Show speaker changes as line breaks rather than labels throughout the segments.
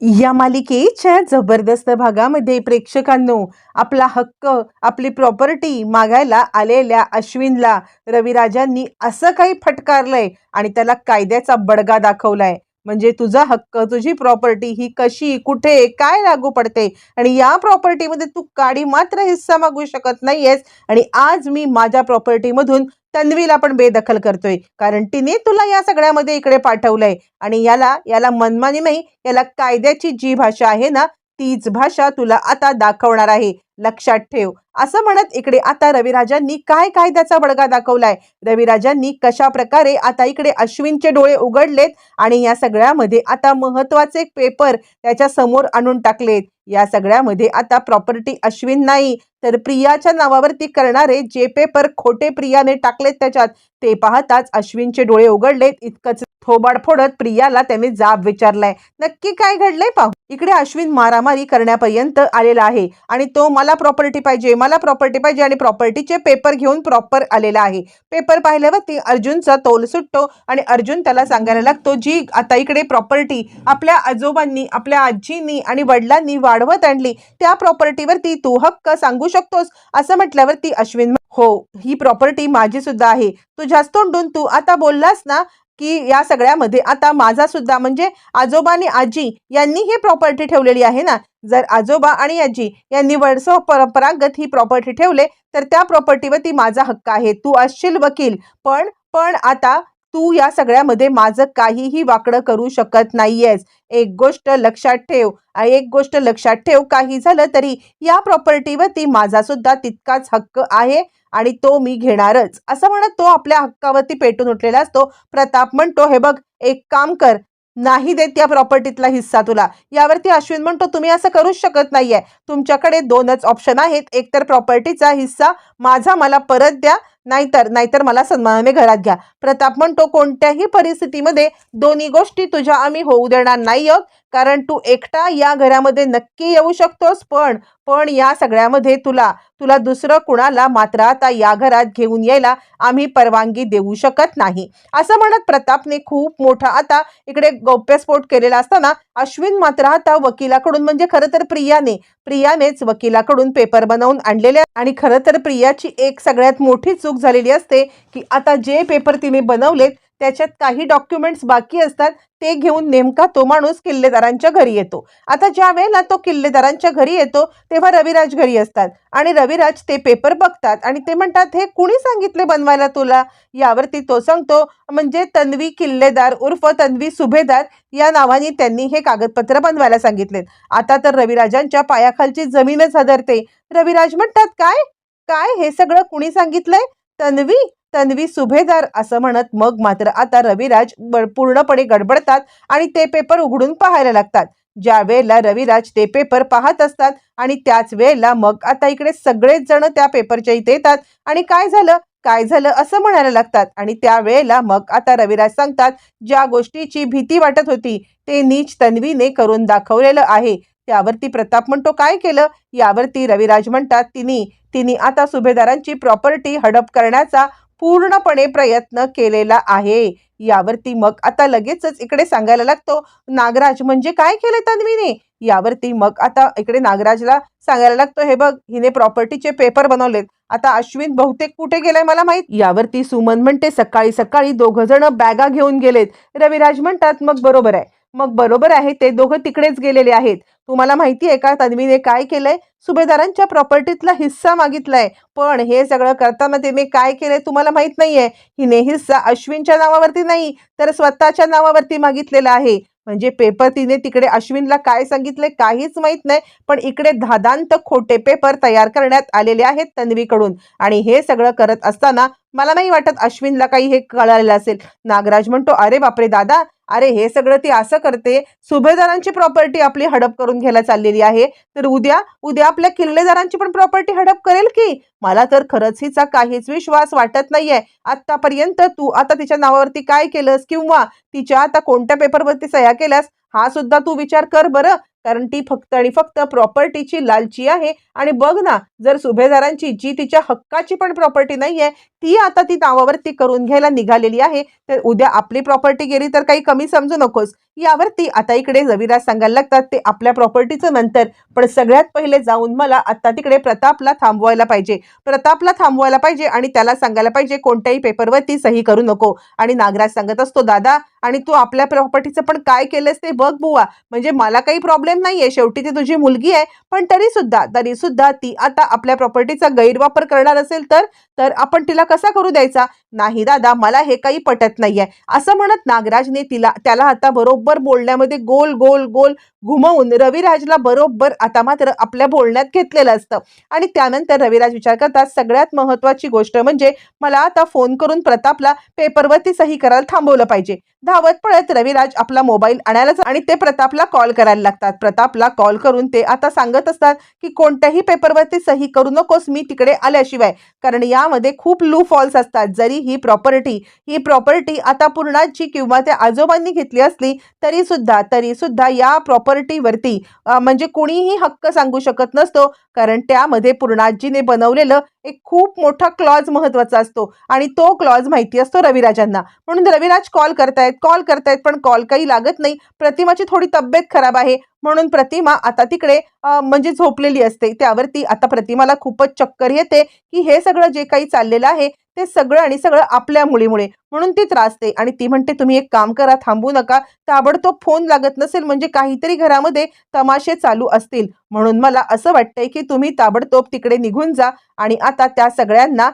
या मालिकेच्या जबरदस्त भागामध्ये प्रेक्षकांनो आपला हक्क आपली प्रॉपर्टी मागायला आलेल्या अश्विनला रविराजांनी असं काही फटकारलंय आणि त्याला कायद्याचा बडगा दाखवलाय. म्हणजे तुझा हक्क तुझी प्रॉपर्टी ही कशी कुठे काय लागू पडते? आणि या प्रॉपर्टीमध्ये तू काडी मात्र हिस्सा मागू शकत नाहीयेस. आणि आज मी माझ्या प्रॉपर्टीमधून तन्वीला पण बेदखल करतोय. कारण तिने तुला या सगळ्यामध्ये इकडे पाठवलंय. आणि याला याला मनमानी नाही याला कायद्याची जी भाषा आहे ना तीच भाषा तुला आता दाखवणार आहे. लक्षात ठेव. असं म्हणत इकडे आता रविराजांनी काय कायद्याचा बडगा दाखवलाय? रविराजांनी कशा प्रकारे आता इकडे अश्विनचे डोळे उघडलेत आणि या सगळ्यामध्ये आता महत्त्वाचे पेपर त्याच्यासमोर आणून टाकलेत. या सगळ्यामध्ये आता प्रॉपर्टी अश्विन नाही. तर प्रियाच्या नावावरती करणारे जे पेपर खोटे प्रियाने टाकलेत त्याच्यात ते पाहताच अश्विनचे डोळे उघडलेत. इतकंच थोबाड फोडत प्रियाला त्याने जाब विचारलाय. नक्की काय घडलंय पाहू. इकडे अश्विन मारामारी करण्यापर्यंत आलेला आहे आणि तो मला प्रॉपर्टी पाहिजे मला प्रॉपर्टी पाहिजे आणि प्रॉपर्टीचे पेपर घेऊन प्रॉपर आलेला आहे. पेपर पाहिल्यावरती अर्जुनचा तोल सुटतो आणि अर्जुन त्याला सांगायला लागतो जी आता इकडे प्रॉपर्टी आपल्या आजोबांनी आपल्या आजींनी आणि वडिलांनी वाढवत आणली. त्या प्रॉपर्टीवरती तू हक्क सांगू शकतोस. असं म्हटल्यावरती अश्विन हो ही प्रॉपर्टी माझी सुद्धा आहे. तुझ्याच तोंडून तू आता बोललास ना की या सगळ्यामध्ये आता माझा सुद्धा म्हणजे आजोबा आणि आजी यांनी ही प्रॉपर्टी ठेवलेली आहे ना. जर आजोबा आणि आजी यांनी वडसो परंपरागत ही प्रॉपर्टी ठेवले तर त्या प्रॉपर्टीवरती माझा हक्क आहे. तू असशील वकील. पण पण आता तू या सगळ्यामध्ये माझं काहीही वाकडं करू शकत नाहीयेस. एक गोष्ट लक्षात ठेव. एक गोष्ट लक्षात ठेव काही झालं तरी या प्रॉपर्टीवरती माझा सुद्धा तितकाच हक्क आहे. आणि तो मी घेणारच. असं म्हणत तो आपल्या हक्कावरती पेटून उठलेला असतो. प्रताप म्हणतो हे बघ एक काम कर. नाही देत या प्रॉपर्टीतला हिस्सा तुला. यावरती अश्विन म्हणतो तुम्ही असं करूच शकत नाहीये. तुमच्याकडे दोनच ऑप्शन आहेत. एकतर प्रॉपर्टीचा हिस्सा माझा मला परत द्या. नाहीतर नाहीतर मला सन्मानाने घरात घ्या. प्रताप म्हणतो कोणत्याही परिस्थितीमध्ये दोन्ही गोष्टी तुझ्या आम्ही होऊ देणार नाही आहोत कारण तू एकटा या घरामध्ये नक्की येऊ शकतोस पण पण या सगळ्यामध्ये तुला तुला दुसरं कुणाला मात्र आता या घरात घेऊन यायला आम्ही परवानगी देऊ शकत नाही. असं म्हणत प्रतापने खूप मोठा आता इकडे गौप्यस्फोट केलेला असताना अश्विन मात्र आता वकिलाकडून म्हणजे खरं तर प्रियाने प्रियानेच वकिलाकडून पेपर बनवून आणलेले आणि खरं तर प्रियाची एक सगळ्यात मोठी चूक झालेली असते की आता जे पेपर तिने बनवलेत त्याच्यात काही डॉक्युमेंट्स बाकी असतात ते घेऊन नेमका तो माणूस किल्लेदारांच्या घरी येतो. आता ज्या वेळेला तो किल्लेदारांच्या घरी येतो तेव्हा रविराज घरी असतात. आणि रविराज ते पेपर बघतात आणि ते म्हणतात हे कुणी सांगितले बनवायला तुला? यावरती तो सांगतो म्हणजे तन्वी किल्लेदार उर्फ तन्वी सुभेदार या नावाने त्यांनी हे कागदपत्र बनवायला सांगितलेत आता तर रविराजांच्या पायाखालची जमीनच हदरते. रविराज म्हणतात काय? काय हे सगळं कुणी सांगितलंय? तन्वी? तन्वी सुभेदार असं म्हणत मग मात्र आता रविराज ब- पूर्णपणे गडबडतात आणि ते पेपर उघडून पाहायला लागतात. ज्या वेळेला रविराज ते पेपर पाहत असतात आणि त्याच वेळेला मग आता इकडे सगळेच जण त्या पेपरच्या इथे येतात आणि काय झालं? काय झालं? असं म्हणायला लागतात. आणि त्या वेळेला मग आता रविराज सांगतात ज्या गोष्टीची भीती वाटत होती ते नीच तन्वीने करून दाखवलेलं आहे. त्यावरती प्रताप म्हणतो काय केलं? यावरती रविराज म्हणतात तिने तिने आता सुभेदारांची प्रॉपर्टी हडप करण्याचा पूर्णपणे प्रयत्न केलेला आहे. यावरती मग आता लगेचच इकडे सांगायला लागतो नागराज म्हणजे काय केलं तन्वीने? यावरती मग आता इकडे नागराजला सांगायला लागतो हे बघ हिने प्रॉपर्टीचे पेपर बनवलेत. आता अश्विन बहुतेक कुठे गेलाय मला माहीत? यावरती सुमन म्हणते सकाळी सकाळी दोघ जण बॅगा घेऊन गेलेत. रविराज म्हणतात मग बरोबर आहे. मग बरोबर आहे ते दोघं तिकडेच गेलेले आहेत. तुम्हाला माहिती आहे का तन्वीने काय केलंय? सुभेदारांच्या प्रॉपर्टीतला हिस्सा मागितलाय. पण हे सगळं करताना तिने काय केलंय तुम्हाला माहीत नाहीये. हिने हिस्सा अश्विनच्या नावावरती नाही तर स्वतःच्या नावावरती मागितलेला आहे. म्हणजे पेपर तिने तिकडे अश्विनला काय सांगितले काहीच माहीत नाही पण इकडे धादांत खोटे पेपर तयार करण्यात आलेले आहेत तन्वीकडून. आणि हे सगळं करत असताना मला नाही वाटत अश्विनला काही हे कळालेलं असेल. नागराज म्हणतो अरे बापरे दादा अरे हे सगळं ती असं करते. सुभेदारांची प्रॉपर्टी आपली हडप करून घ्यायला चाललेली आहे. तर उद्या उद्या आपल्या किल्लेदारांची पण प्रॉपर्टी हडप करेल की? मला तर खरंच हिचा काहीच विश्वास वाटत नाहीये. आतापर्यंत तू आता तिच्या नावावरती काय केलंस किंवा तिच्या आता कोणत्या पेपरवरती सह्या केल्यास हा सुद्धा तू विचार कर बरं. कारण ती फक्त आणि फक्त प्रॉपर्टीची लालची आहे. आणि बघ ना जर सुभेदारांची जी तिच्या हक्काची पण प्रॉपर्टी नाही आहे ती आता ती नावावरती करून घ्यायला निघालेली आहे. तर उद्या आपली प्रॉपर्टी गेली तर काही कमी समजू नकोस. यावरती आता इकडे रविराज सांगायला लागतात. ते आपल्या प्रॉपर्टीचं नंतर. पण सगळ्यात पहिले जाऊन मला आता तिकडे प्रतापला थांबवायला पाहिजे. प्रतापला थांबवायला पाहिजे आणि त्याला सांगायला पाहिजे कोणत्याही पेपरवरती सही करू नको. आणि नागराज सांगत असतो दादा आणि तू आपल्या प्रॉपर्टीचं पण काय केलंस ते बघ बुवा. म्हणजे मला काही प्रॉब्लेम नाही आहे शेवटी ती तुझी मुलगी आहे. पण तरी सुद्धा तरी सुद्धा ती आता आपल्या प्रॉपर्टीचा गैरवापर करणार असेल तर तर आपण तिला कसा करू द्यायचा? नाही दादा मला हे काही पटत नाहीये. असं म्हणत नागराजने तिला त्याला आता बरोबर बोलण्यामध्ये गोल गोल गोल घुमवून रविराजला बरोबर आता मात्र आपल्या बोलण्यात घेतलेलं असतं. आणि त्यानंतर रविराज विचार करतात सगळ्यात महत्वाची गोष्ट म्हणजे मला आता फोन करून प्रतापला पेपरवरती सही करायला थांबवलं पाहिजे. धावत पळत रविराज आपला मोबाईल आणायला आणि ते प्रतापला कॉल करायला लागतात. प्रतापला कॉल करून ते आता सांगत असतात की कोणत्याही पेपरवरती सही करू नकोस मी तिकडे आल्याशिवाय. कारण यामध्ये खूप लू फॉल्स असतात. जरी ही प्रॉपर्टी ही प्रॉपर्टी आता पूर्णाची किंवा त्या आजोबांनी घेतली असली तरी सुद्धा तरी सुद्धा या प्रॉपर्टीवरती म्हणजे कुणीही हक्क सांगू शकत नसतो. कारण त्यामध्ये पूर्णाजीने बनवलेलं एक खूप मोठा क्लॉज महत्त्वाचा असतो. आणि तो क्लॉज माहिती असतो रविराजांना. म्हणून रविराज कॉल करतायत कॉल करतायत पण कॉल काही लागत नाही. प्रतिमाची थोडी तब्येत खराब आहे. म्हणून प्रतिमा आता तिकडे म्हणजे झोपलेली असते. त्यावरती आता प्रतिमाला खूपच चक्कर येते की हे सगळं जे काही चाललेलं आहे ते सगळं आणि सगळं आपल्या मुलीमुळे. म्हणून ती त्रासते आणि ती म्हणते तुम्ही एक काम करा थांबू नका. ताबडतोब फोन लागत नसेल म्हणजे काहीतरी घरामध्ये तमाशे चालू असतील. म्हणून मला असं वाटतंय की तुम्ही ताबडतोब तिकडे निघून जा आणि आता त्या सगळ्यांना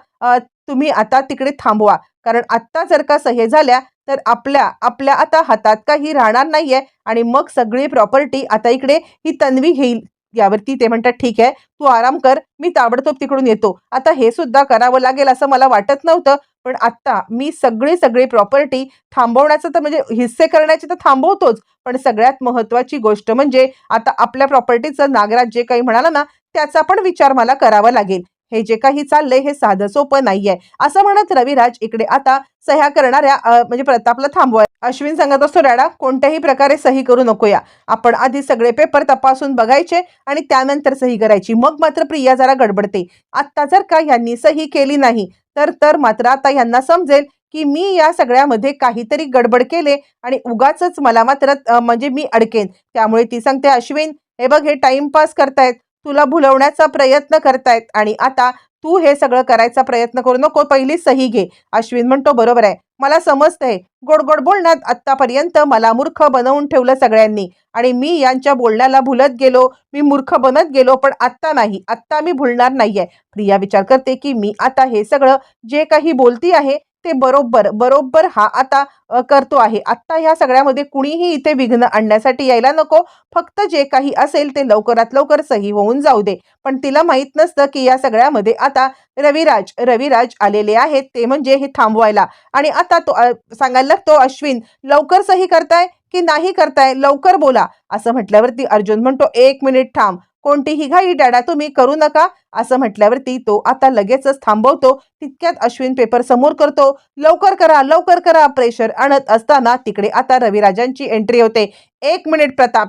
तुम्ही आता तिकडे थांबवा. कारण आत्ता जर का सह्य झाल्या तर आपल्या आपल्या आता हातात काही राहणार नाहीये आणि मग सगळी प्रॉपर्टी आता इकडे ही तन्वी घेईल. यावरती ते म्हणतात ठीक आहे तू आराम कर मी ताबडतोब तिकडून येतो. आता हे सुद्धा करावं लागेल असं मला वाटत नव्हतं पण आत्ता मी सगळी सगळी प्रॉपर्टी थांबवण्याचं तर म्हणजे हिस्से करण्याचे तर थांबवतोच पण सगळ्यात महत्वाची गोष्ट म्हणजे आता आपल्या प्रॉपर्टीचं नागराज जे काही म्हणाला ना त्याचा पण विचार मला करावा लागेल. हे जे काही चाललंय हे साधं सोपं नाहीये. असं म्हणत रविराज इकडे आता सह्या करणाऱ्या म्हणजे प्रतापला थांबवाय. अश्विन सांगत असतो डॅडा कोणत्याही प्रकारे सही करू नकोया. आपण आधी सगळे पेपर तपासून बघायचे आणि त्यानंतर सही करायची. मग मात्र प्रिया जरा गडबडते. आत्ता जर का यांनी सही केली नाही तर तर मात्र आता यांना समजेल की मी या सगळ्यामध्ये काहीतरी गडबड केले आणि उगाच मला मात्र म्हणजे मी अडकेन. त्यामुळे ती सांगते अश्विन हे बघ हे टाइमपास करतायत. तुला भुलवण्याचा प्रयत्न करतायत आणि आता तू हे सगळं करायचा प्रयत्न करू नको पहिली सही घे. अश्विन म्हणतो बरोबर आहे. मला समजतंय. गोड गोड बोलण्यात आत्तापर्यंत मला मूर्ख बनवून ठेवलं सगळ्यांनी आणि मी यांच्या बोलण्याला भुलत गेलो मी मूर्ख बनत गेलो पण आत्ता नाही. आत्ता मी भुलणार नाहीये. प्रिया विचार करते की मी आता हे सगळं जे काही बोलती आहे ते बरोबर बरोबर हा आता करतो आहे. आत्ता ह्या सगळ्यामध्ये कुणीही इथे विघ्न आणण्यासाठी यायला नको. फक्त जे काही असेल ते लवकरात लवकर सही होऊन जाऊ दे. पण तिला माहीत नसतं की या सगळ्यामध्ये आता रविराज रविराज आलेले आहेत. ते म्हणजे हे थांबवायला. आणि आता तो सांगायला लागतो अश्विन लवकर सही करताय की नाही करताय? लवकर बोला. असं म्हटल्यावरती अर्जुन म्हणतो एक मिनिट थांब. कोणतीही घाई डॅडा तुम्ही करू नका. असं म्हटल्यावरती तो आता लगेचच थांबवतो. तितक्यात अश्विन पेपर समोर करतो. लवकर करा लवकर करा. प्रेशर आणत असताना तिकडे आता रविराजांची एंट्री होते. एक मिनिट प्रताप.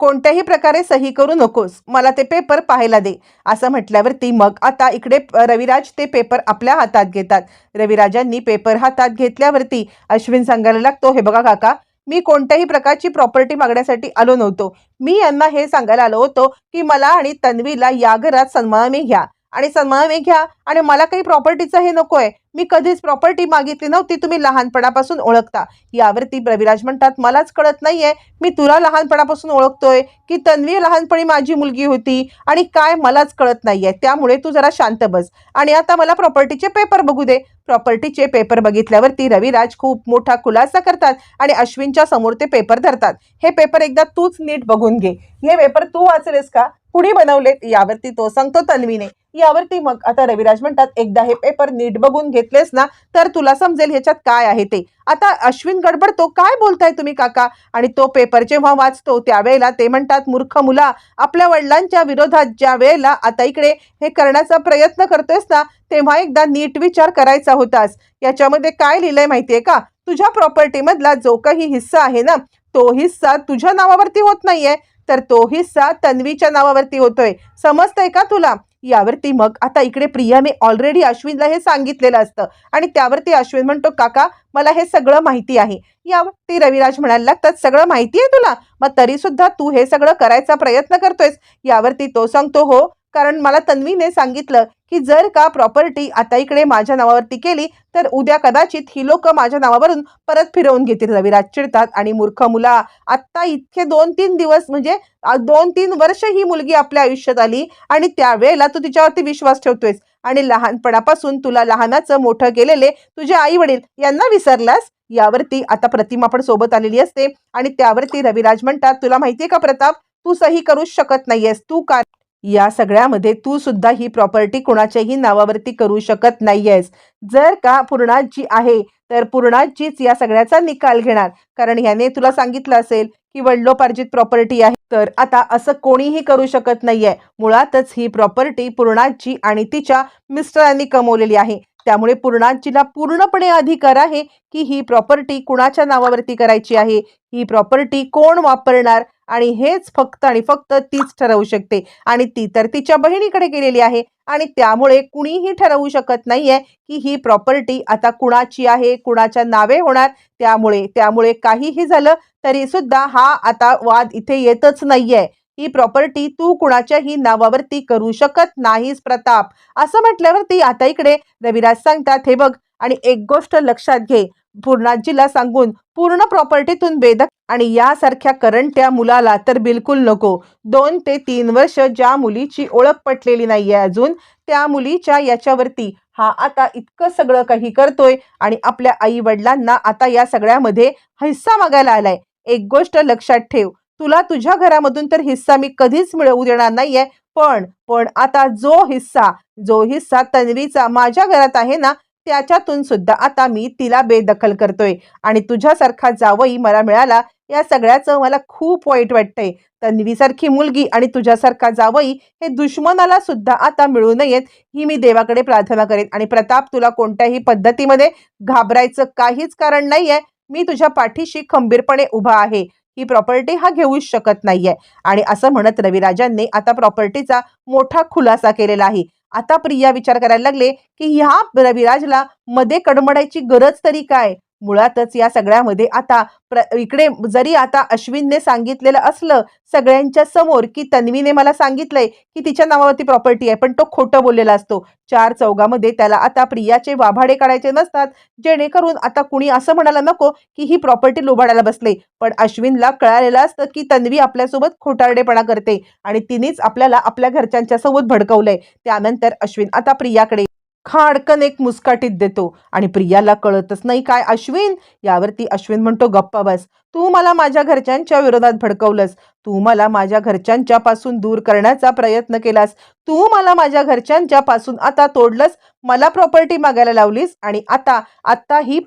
कोणत्याही प्रकारे सही करू नकोस. मला ते पेपर पाहायला दे. असं म्हटल्यावरती मग आता इकडे रविराज ते पेपर आपल्या हातात घेतात. रविराजांनी पेपर हातात घेतल्यावरती अश्विन सांगायला लागतो हे बघा काका मी कोणत्याही प्रकारची प्रॉपर्टी मागण्यासाठी आलो नव्हतो. मी यांना हे सांगायला आलो होतो की मला आणि तन्वीला या घरात सन्मानाने घ्या. आणि सन्मानाने घ्या. आणि मला काही प्रॉपर्टीचं हे नको आहे मी कधीच प्रॉपर्टी मागितली नव्हती तुम्ही लहानपणापासून ओळखता. यावरती रविराज म्हणतात मलाच कळत नाहीये. मी तुला लहानपणापासून ओळखतोय की तन्वी लहानपणी माझी मुलगी होती आणि काय मलाच कळत नाहीये. त्यामुळे तू जरा शांत बस. आणि आता मला प्रॉपर्टीचे पेपर बघू दे. प्रॉपर्टीचे पेपर बघितल्यावरती रविराज खूप मोठा खुलासा करतात आणि अश्विनच्या समोर ते पेपर धरतात. हे पेपर एकदा तूच नीट बघून घे. हे पेपर तू वाचलेस का? कुणी बनवलेत? यावरती तो सांगतो तन्वीने. यावरती मग आता रविराज म्हणतात एकदा हे पेपर नीट बघून घेतलेस ना तर तुला समजेल ह्याच्यात काय आहे ते. आता अश्विन गडबडतो काय बोलताय तुम्ही काका? आणि तो पेपर जेव्हा वाचतो त्यावेळेला ते म्हणतात मूर्ख मुला आपल्या वडिलांच्या विरोधात ज्या वेळेला आता इकडे हे करण्याचा प्रयत्न करतोयस ना तेव्हा एकदा नीट विचार करायचा होतास. याच्यामध्ये काय लिहिलंय माहितीये का? तुझ्या प्रॉपर्टी मधला जो काही हिस्सा आहे ना तो हिस्सा तुझ्या नावावरती होत नाहीये. तर तो हिस्सा तन्वीच्या नावावरती होतोय. समजतंय का तुला? यावरती मग आता इकडे प्रियाने ऑलरेडी अश्विनला हे सांगितलेलं असतं. आणि त्यावरती अश्विन म्हणतो काका मला हे सगळं माहिती आहे. यावरती रविराज म्हणायला लागतात सगळं माहिती आहे तुला? मग तरी सुद्धा तू हे सगळं करायचा प्रयत्न करतोयस. यावरती तो सांगतो हो कारण मला तन्वीने सांगितलं की जर का प्रॉपर्टी आता इकडे माझ्या नावावरती केली तर उद्या कदाचित ही लोक माझ्या नावावरून परत फिरवून घेतील. रविराज चिडतात आणि मूर्ख मुला आत्ता इतके दोन तीन दिवस म्हणजे दोन तीन वर्ष ही मुलगी आपल्या आयुष्यात आली आणि त्यावेळेला तू तिच्यावरती विश्वास ठेवतोयस. आणि लहानपणापासून तुला लहानाचं मोठं केलेले तुझे आई वडील यांना विसरलास? यावरती आता प्रतिमा पण सोबत आलेली असते आणि त्यावरती रविराज म्हणतात तुला माहितीये का प्रताप? तू सही करूच शकत नाहीयेस. तू का या सगळ्यामध्ये तू सुद्धा ही प्रॉपर्टी कुणाच्याही नावावरती करू शकत नाहीयेस. जर का पूर्णाजी आहे तर पूर्णाजीच या सगळ्याचा निकाल घेणार. कारण ह्याने तुला सांगितलं असेल की वडिलोपार्जित प्रॉपर्टी आहे तर आता असं कोणीही करू शकत नाहीये. मुळातच ही प्रॉपर्टी पूर्णाजी आणि तिच्या मिस्टरांनी कमवलेली आहे. त्यामुळे पूर्णाजीला पूर्णपणे अधिकार आहे की ही प्रॉपर्टी कुणाच्या नावावरती करायची आहे? ही प्रॉपर्टी कोण वापरणार? आणि हेच फक्त आणि फक्त तीच ठरवू शकते. आणि ती तर तिच्या बहिणीकडे गेलेली आहे. आणि त्यामुळे कुणीही ठरवू शकत नाहीये की ही प्रॉपर्टी आता कुणाची आहे कुणाच्या नावे होणार. त्यामुळे त्यामुळे काहीही झालं तरी सुद्धा हा आता वाद इथे येतच नाहीये. ही प्रॉपर्टी तू कुणाच्याही नावावरती करू शकत नाहीस प्रताप. असं म्हटल्यावरती आता इकडे रविराज सांगतात हे बघ आणि एक गोष्ट लक्षात घे. पूर्णाजीला सांगून पूर्ण प्रॉपर्टीतून बेदक आणि यासारख्या करंट्या मुलाला तर बिलकुल नको. दोन ते तीन वर्ष ज्या मुलीची ओळख पटलेली नाहीये अजून त्या मुलीच्या याच्यावरती हा आता इतकं सगळं काही करतोय आणि आपल्या आई वडिलांना आता या सगळ्यामध्ये हिस्सा मागायला आलाय. एक गोष्ट लक्षात ठेव तुला तुझ्या घरामधून तर हिस्सा मी कधीच मिळवू देणार नाहीये. पण पण आता जो हिस्सा जो हिस्सा तन्वीचा माझ्या घरात आहे ना त्याच्यातून सुद्धा आता मी तिला बेदखल करतोय. आणि तुझ्यासारखा जावई मला मिळाला या सगळ्याचं मला खूप वाईट वाटतंय. तन्वीसारखी मुलगी आणि तुझ्यासारखा जावई हे दुश्मनाला सुद्धा आता मिळू नयेत ही मी देवाकडे प्रार्थना करेन. आणि प्रताप तुला कोणत्याही पद्धतीमध्ये घाबरायचं काहीच कारण नाहीये. मी तुझ्या पाठीशी खंबीरपणे उभा आहे. ही प्रॉपर्टी हा घेऊच शकत नाहीये. आणि असं म्हणत रविराजांनी आता प्रॉपर्टीचा मोठा खुलासा केलेला आहे. आता प्रिया विचार करायला लागले की ह्या रविराजला मध्ये कडमडायची गरज तरी काय? मुळातच या सगळ्यामध्ये आता प्र इकडे जरी आता अश्विनने सांगितलेलं असलं सगळ्यांच्या समोर की तन्वीने मला सांगितलंय की तिच्या नावावरती प्रॉपर्टी आहे पण तो खोटं बोललेला असतो. चार चौघामध्ये त्याला आता प्रियाचे वाभाडे काढायचे नसतात जेणेकरून आता कुणी असं म्हणायला नको की ही प्रॉपर्टी लुभाडायला बसले. पण अश्विनला कळालेलं असतं की तन्वी आपल्यासोबत खोटारडेपणा करते आणि तिनेच आपल्याला आपल्या घरच्यांच्या सोबत भडकवलंय. त्यानंतर अश्विन आता प्रियाकडे खाडकन एक मुस्काटीत देतो. आणि प्रियाला कळतच नाही काय अश्विन? यावरती अश्विन म्हणतो गप्पा बस. तू मला माझ्या घरच्यांच्या विरोधात भडकवलंस. तू मला माझ्या घरच्यांच्या पासून दूर करण्याचा प्रयत्न केलास. तू मला माझ्या घरच्यांच्या पासून आता तोडलंस. मला प्रॉपर्टी मागायला लावलीस. आणि आता आत्ता ही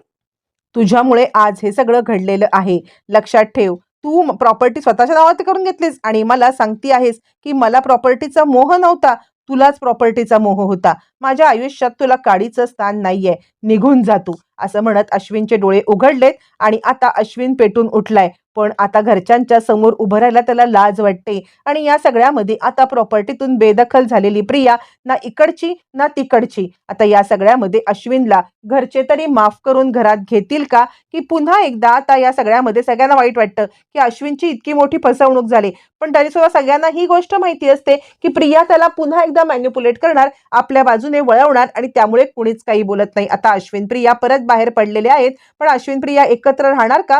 तुझ्यामुळे आज हे सगळं घडलेलं आहे. लक्षात ठेव. तू प्रॉपर्टी स्वतःच्या नावावरती करून घेतलीस. आणि मला सांगती आहेस की मला प्रॉपर्टीचा मोह नव्हता. तुलाच प्रॉपर्टीचा मोह होता. माझ्या आयुष्यात तुला काडीचं स्थान नाहीये. निघून जा तू. असं म्हणत अश्विनचे डोळे उघडलेत आणि आता अश्विन पेटून उठलाय. पण आता घरच्यांच्या समोर उभं राहायला त्याला लाज वाटते. आणि या सगळ्यामध्ये आता प्रॉपर्टीतून बेदखल झालेली प्रिया ना इकडची ना तिकडची. आता या सगळ्यामध्ये अश्विनला घरचे तरी माफ करून घरात घेतील का? की पुन्हा एकदा आता या सगळ्यामध्ये सगळ्यांना वाईट वाटतं की अश्विनची इतकी मोठी फसवणूक झाली. पण तरी सुद्धा सगळ्यांना ही गोष्ट माहिती असते की प्रिया त्याला पुन्हा एकदा मॅन्युपुलेट करणार आपल्या बाजूने वळवणार आणि त्यामुळे कुणीच काही बोलत नाही. आता अश्विन प्रिया परत बाहेर पडलेले आहेत. पण अश्विन प्रिया एकत्र राहणार का?